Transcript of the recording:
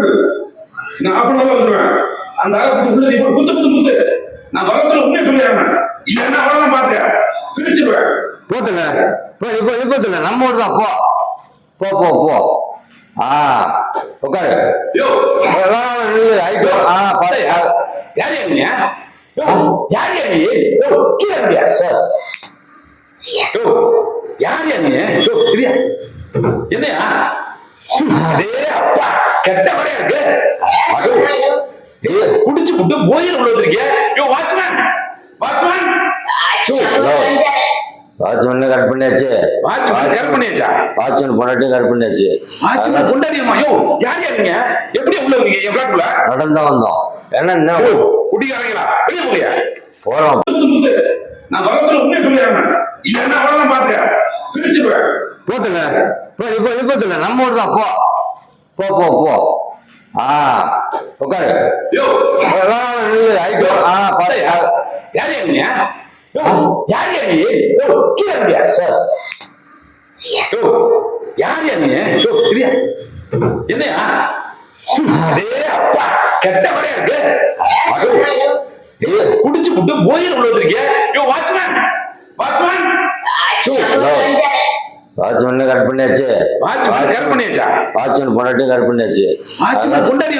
சாப்பிடு நான் of an வந்துருவேன் அந்த அளவுக்கு உள்ள நீ குத்து குத்து குத்து. நான் வரத்துல உண்மையை சொல்லிடுறேன் இல்லைன்னா அவ்வளவுதான் பாத்துக்க பிரிச்சிருவேன் போத்துங்க போ இப்போ இப்போ நம்ம ஊர் தான் போ. போ போ போ. ஆ உட்காரு. யோ. ஆயிட்டோ ஆ பாரு. யார் யார் யார் யா. நீ? யோ கீழே சார். யோ யார் யா நீ? யோ இல்லையா என்னையா? அதே அப்பா. கெட்ட வரையா இருக்கு குடிச்சு புட்டு போயில் உள்ள வந்திருக்கிய? யோ வாட்ச்மேன். வாட்ச்மேன். வாட்ச்மேன் கட் பண்ணியாச்சு. வாட்ச்மேன் கரெக்ட் பண்ணியாச்சா? வாட்ச்மேன் பொண்டாட்டியும் கட் பண்ணியாச்சு. வாட்ச்மேன் கொண்டாடியம்மா யோ யார் எப்படி உள்ள வந்தீங்க என் பிளாட்ல நடந்தா வந்தோம். என்ன என்ன? யோ குடிக்காரங்களா? வெளியே போலியா போறோம். நான் வரத்துல உண்மையை சொல்லிடுறேன். இல்லைன்னா அவ்வளவுதான் பாத்துக்க பிரிச்சிருவேன் போத்துங்க போ இப்போ இப்போ நம்ம ஊர் தான் போ. போ போ. போ ஆ உட்காரு. ஆயிட்டோ ஆ பாரு. யார் யா நீ? யோ யார் நீ? கீழே சார் யார் நீ? இல்லையா என்னையா? அதே அப்பா கெட்ட வரையா இருக்கு. குடிச்சு புட்டு போயில் உள்ள வந்திருக்கிய. யோ வாட்ச்மேன். வாட்ச்மேன். வாட்ச்மேன் கட் பண்ணியாச்சு வாட்ச்மேன் கரெக்ட் பண்ணியாச்சா வாட்ச்மேன் பொண்டாட்டியும் கட் பண்ணியாச்சு வாட்ச்மேன்